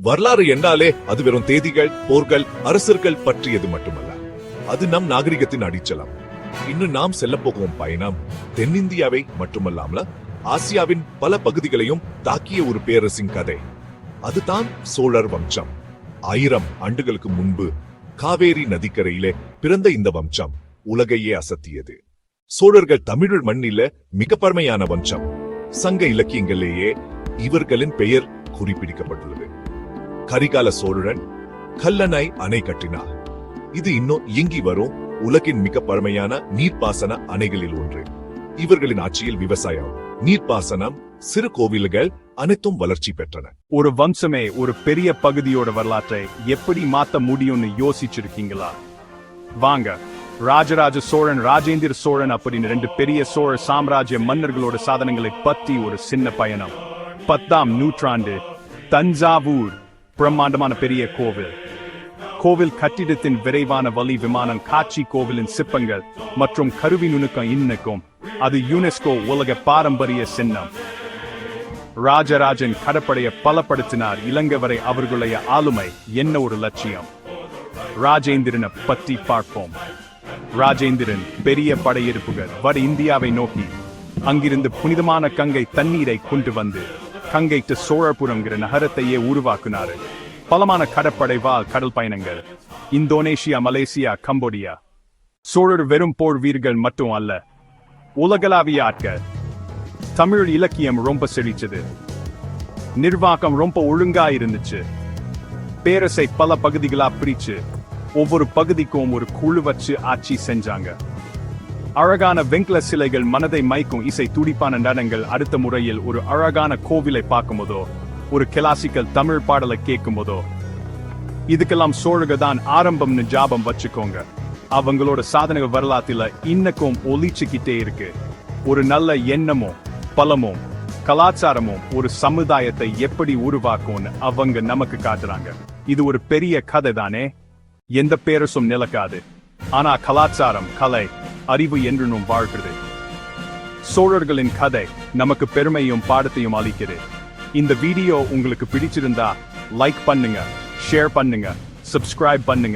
வரலாறு என்றாலே அது வெறும் தேதிகள் போர்கள் அரசர்கள் பற்றியது மட்டுமல்ல. அது நம் நாகரிகத்தின் அடிச்சலம் இன்னும் நாம் செல்ல போகும் பயணம் தென்னிந்தியாவை மட்டுமல்லாமல ஆசியாவின் பல பகுதிகளையும் தாக்கிய ஒரு பேரரசின் கதை. அதுதான் சோழர் வம்சம். ஆயிரம் ஆண்டுகளுக்கு முன்பு காவேரி நதிக்கரையிலே பிறந்த இந்த வம்சம் உலகையே அசத்தியது. சோழர்கள் தமிழ் மண்ணில மிக பழமையான வம்சம். சங்க இலக்கியங்களிலேயே இவர்களின் பெயர் குறிப்பிடிக்கப்பட்டுள்ளது. கரிகால சோழன் கல்லணை அணை கட்டினார். இது இன்னும் இயங்கி வரும் உலகின் மிக பழமையான நீர்ப்பாசன அணைகளில் ஒன்று. இவர்களின் ஆட்சியில் விவசாயம் நீர்ப்பாசனம் சிறு கோவில்கள் அனைத்தும் வளர்ச்சி பெற்றன. ஒரு வம்சமே ஒரு பெரிய பகுதியோட வரலாற்றை எப்படி மாத்த முடியும்னு யோசிச்சிருக்கீங்களா? வாங்க ராஜராஜ சோழன் ராஜேந்திர சோழன் அப்படின்னு ரெண்டு பெரிய சோழ சாம்ராஜ்ய மன்னர்களோட சாதனங்களை பத்தி ஒரு சின்ன பயணம். பத்தாம் நூற்றாண்டு தஞ்சாவூர். பிரம்மாண்டமான பெரிய கோவில். கோவில் கட்டிடத்தின் விரைவான வலி விமானம் காட்சி கோவிலின் சிற்பங்கள் மற்றும் கருவி நுணுக்கம் இன்னுக்கும். அது யுனெஸ்கோ உலக பாரம்பரிய சின்னம். ராஜராஜன் கடற்படையை பலப்படுத்தினார். இலங்கை வரை அவர்களுடைய ஆளுமை என்ன ஒரு லட்சியம்? ராஜேந்திரனை பற்றி பார்ப்போம். ராஜேந்திரன் பெரிய படையெடுப்புகள் வட இந்தியாவை நோக்கி அங்கிருந்து புனிதமான கங்கை தண்ணீரை கொண்டு வந்து கங்கைக்கு சோழபுரம்ங்கிற நகரத்தையே உருவாக்குனாரு. பலமான கடற்படை வாழ் கடல் பயணங்கள். Indonesia Malaysia Cambodia. சோழர் வெறும் போர் வீரர்கள் மட்டும் அல்ல. உலகளாவிய ஆட்கள். தமிழ் இலக்கியம் ரொம்ப செழிச்சது. நிர்வாகம் ரொம்ப ஒழுங்கா இருந்துச்சு. பேரசை பல பகுதிகளா பிரிச்சு ஒவ்வொரு பகுதிக்கும் ஒரு குழு வச்சு ஆட்சி செஞ்சாங்க. அழகான வெங்கல சிலைகள் மனதை மைக்கும் இசை துடிப்பான நடனங்கள் அடுத்த முறையில் ஒரு அழகான கோவிலை பார்க்கும்போதோ ஒரு கிளாசிக்கல் தமிழ் பாடலை கேட்கும்போதோ. இதுக்கெல்லாம் சோழக தான் ஆரம்பம்னு ஜாபம் வச்சுக்கோங்க. அவங்களோட சாதனை வரலாற்றுல இன்னக்கும் ஒலிச்சுக்கிட்டே இருக்கு. ஒரு நல்ல எண்ணமும் பலமும் கலாச்சாரமும் ஒரு சமுதாயத்தை எப்படி உருவாக்கும்னு அவங்க நமக்கு காட்டுறாங்க. இது ஒரு பெரிய கதை தானே எந்த பேரசும் நிலக்காது. ஆனா கலாச்சாரம் கலை அறிவு என்றும் வாழ்கிறது. சோழர்களின் கதை நமக்கு பெருமையும் பாடத்தையும் அளிக்கிறது. இந்த வீடியோ உங்களுக்கு பிடிச்சிருந்தா லைக் பண்ணுங்க ஷேர் பண்ணுங்க சப்ஸ்கிரைப் பண்ணுங்க.